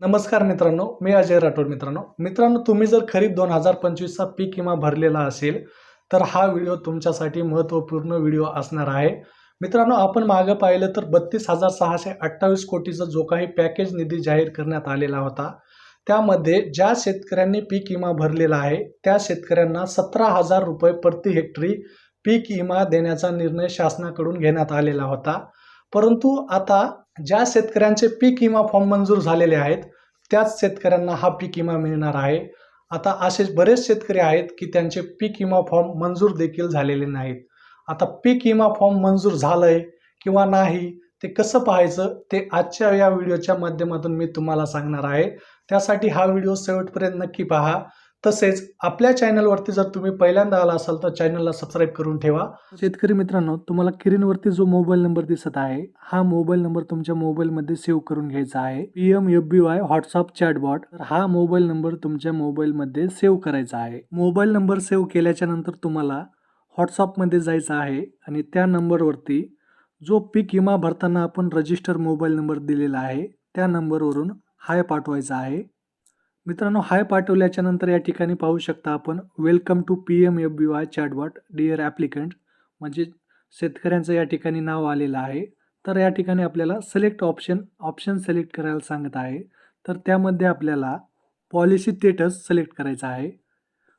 नमस्कार मित्रांनो मी अजय राठोड मित्रांनो. मित्रांनो तुम्ही जर खरीप दोन हजार पंचवीसचा पीक विमा भरलेला असेल तर हा व्हिडिओ तुमच्यासाठी महत्त्वपूर्ण व्हिडिओ असणार आहे. मित्रांनो आपण मागं पाहिलं तर बत्तीस हजार सहाशे अठ्ठावीस कोटीचा जो काही पॅकेज निधी जाहीर करण्यात आलेला होता त्यामध्ये ज्या शेतकऱ्यांनी पीक विमा भरलेला आहे त्या शेतकऱ्यांना सतरा हजार रुपये प्रति हेक्टरी पीक विमा देण्याचा निर्णय शासनाकडून घेण्यात आलेला होता. परंतु आता ज्या शेतकऱ्यांचे पीक विमा फॉर्म मंजूर झालेले आहेत त्याच शेतकऱ्यांना हा पीक विमा मिळणार आहे. आता असे बरेच शेतकरी आहेत की त्यांचे पीक विमा फॉर्म मंजूर देखील झालेले नाहीत. आता पीक विमा फॉर्म मंजूर झालंय किंवा नाही ते कसं पाहायचं ते आजच्या या व्हिडिओच्या माध्यमातून मी तुम्हाला सांगणार आहे. त्यासाठी हा व्हिडिओ शेवटपर्यंत नक्की पहा. तसेच आपल्या चॅनलवरती जर तुम्ही पहिल्यांदा आला असाल तर चॅनलला सबस्क्राईब करून ठेवा. शेतकरी मित्रांनो तुम्हाला किरीनवरती जो मोबाईल नंबर दिसत आहे हा मोबाईल नंबर तुमच्या मोबाईलमध्ये सेव्ह करून घ्यायचा आहे. P M F B Y WhatsApp chatbot तर हा मोबाईल नंबर तुमच्या मोबाईलमध्ये सेव्ह करायचा आहे. मोबाईल नंबर सेव्ह केल्याच्यानंतर तुम्हाला व्हॉट्सअपमध्ये जायचं आहे आणि त्या नंबरवरती जो पीक विमा भरताना आपण रजिस्टर मोबाईल नंबर दिलेला आहे त्या नंबरवरून हाय पाठवायचा आहे. मित्रांनो हाय पाठवल्याच्या नंतर या ठिकाणी पाहू शकता आपण welcome to P M F B Y chatbot dear applicant म्हणजे शेतकऱ्यांचं या ठिकाणी नाव आलेलं आहे. तर या ठिकाणी आपल्याला सिलेक्ट ऑप्शन ऑप्शन सिलेक्ट करायला सांगत आहे. तर त्यामध्ये आपल्याला पॉलिसी स्टेटस सिलेक्ट करायचा आहे.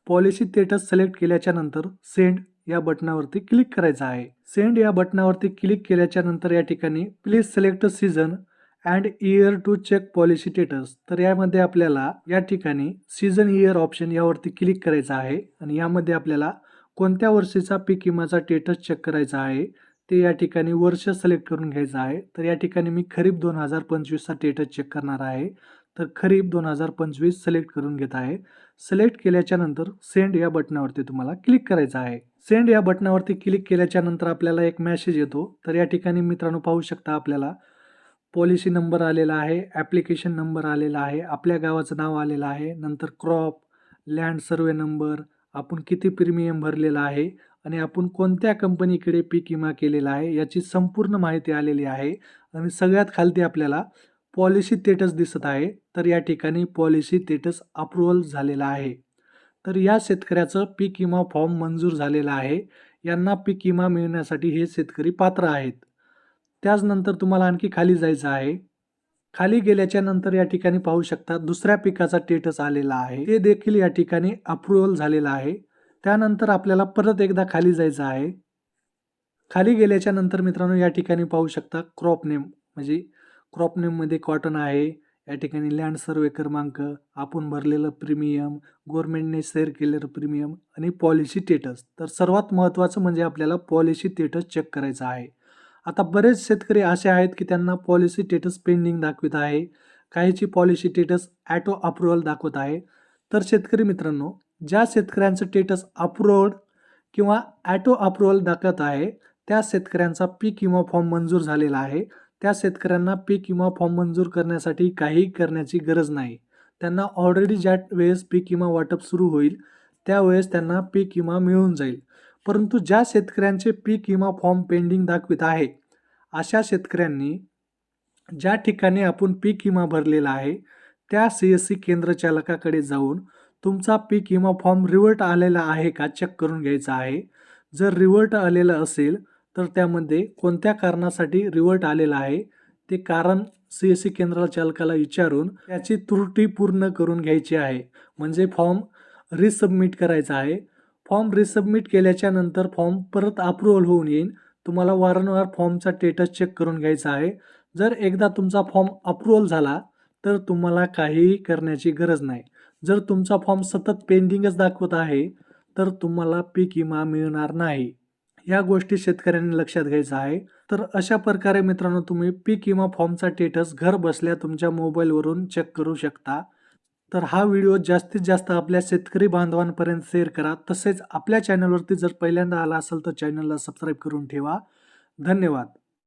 पॉलिसी स्टेटस सिलेक्ट केल्याच्यानंतर सेंड या बटनावरती क्लिक करायचं आहे. सेंड या बटनावरती क्लिक केल्याच्यानंतर या ठिकाणी please select season and year to check policy status. तर यामध्ये आपल्याला या ठिकाणी सीझन इयर ऑप्शन यावरती क्लिक करायचं आहे आणि यामध्ये आपल्याला कोणत्या वर्षीचा पीक विमाचा स्टेटस चेक करायचा आहे ते या ठिकाणी वर्ष सिलेक्ट करून घ्यायचं आहे. तर या ठिकाणी मी खरीप दोन हजार पंचवीसचा स्टेटस चेक करणार आहे. तर खरीप दोन हजार पंचवीस सिलेक्ट करून घेत आहे. सिलेक्ट केल्याच्यानंतर सेंड या बटनावरती तुम्हाला क्लिक करायचं आहे. सेंड या बटनावरती क्लिक केल्याच्यानंतर आपल्याला एक मॅसेज येतो. तर या ठिकाणी मित्रांनो पाहू शकता आपल्याला पॉलिसी नंबर आलेला आहे ॲप्लिकेशन नंबर आलेला आहे आपल्या गावाचं नाव आलेलं आहे नंतर क्रॉप लँड सर्वे नंबर आपण किती प्रीमियम भरलेला आहे आणि आपण कोणत्या कंपनीकडे पीक विमा केलेला आहे याची संपूर्ण माहिती आलेली आहे. आणि सगळ्यात खालती आपल्याला पॉलिसी स्टेटस दिसत आहे. तर या ठिकाणी पॉलिसी स्टेटस अप्रुव्हल झालेला आहे. तर या शेतकऱ्याचं पीक विमा फॉर्म मंजूर झालेला आहे. यांना पीक विमा मिळण्यासाठी हे शेतकरी पात्र आहेत. त्याचनंतर तुम्हाला आणखी खाली जायचं आहे. खाली गेल्याच्यानंतर या ठिकाणी पाहू शकता दुसऱ्या पिकाचा टेटस आलेला आहे. ते देखील या ठिकाणी अप्रुव्हल झालेला आहे. त्यानंतर आपल्याला परत एकदा खाली जायचं आहे. खाली गेल्याच्यानंतर मित्रांनो या ठिकाणी पाहू शकता क्रॉप नेम म्हणजे क्रॉप नेममध्ये कॉटन आहे. या ठिकाणी लँड सर्वे क्रमांक आपण भरलेलं प्रीमियम गव्हर्नमेंटने शेअर केलेलं प्रीमियम आणि पॉलिसी स्टेटस तर सर्वात महत्त्वाचं म्हणजे आपल्याला पॉलिसी स्टेटस चेक करायचं आहे. आता बरेच शेतकरी असे आहेत की त्यांना पॉलिसी स्टेटस पेंडिंग दाखवित आहे. काहीची पॉलिसी स्टेटस ॲटो अप्रुव्हल दाखवत आहे. तर शेतकरी मित्रांनो ज्या शेतकऱ्यांचं स्टेटस अप्रुव्हड किंवा ॲटो अप्रुव्हल दाखवत आहे त्या शेतकऱ्यांचा पीक विमा फॉर्म मंजूर झालेला आहे. त्या शेतकऱ्यांना पीक विमा फॉर्म मंजूर करण्यासाठी काही करण्याची गरज नाही. त्यांना ऑलरेडी ज्या वेळेस पीक विमा वाटप सुरू होईल त्यावेळेस त्यांना पीक विमा मिळून जाईल. परंतु ज्या शेतकऱ्यांचे पीक विमा फॉर्म पेंडिंग दाखवित आहे अशा शेतकऱ्यांनी ज्या ठिकाणी आपण पीक विमा भरलेला आहे त्या सी एस सी केंद्र चालकाकडे जाऊन तुमचा पीक विमा फॉर्म रिवर्ट आलेला आहे का चेक करून घ्यायचा आहे. जर रिवर्ट आलेलं असेल तर त्यामध्ये कोणत्या कारणासाठी रिवर्ट आलेला आहे ते कारण सी एस सी केंद्र चालकाला विचारून त्याची त्रुटी पूर्ण करून घ्यायची आहे. म्हणजे फॉर्म रिसबमिट करायचा आहे. फॉर्म रिसबमिट केल्याच्यानंतर फॉर्म परत अप्रुव्हल होऊन येईल तुम्हाला वारंवार फॉर्मचा स्टेटस चेक करून घ्यायचा आहे. जर एकदा तुमचा फॉर्म अप्रुव्हल झाला तर तुम्हाला काहीही करण्याची गरज नाही. जर तुमचा फॉर्म सतत पेंडिंगच दाखवत आहे तर तुम्हाला पीक विमा मिळणार नाही. या गोष्टी शेतकऱ्यांनी लक्षात घ्यायचं आहे. तर अशा प्रकारे मित्रांनो तुम्ही पीक विमा फॉर्मचा स्टेटस घर बसल्या तुमच्या मोबाईलवरून चेक करू शकता. तर हा व्हिडिओ जास्तीत जास्त आपल्या शेतकरी बांधवांपर्यंत शेअर करा. तसेच आपल्या चॅनलवरती जर पहिल्यांदा आला असेल तर चॅनलला सबस्क्राईब करून ठेवा. धन्यवाद.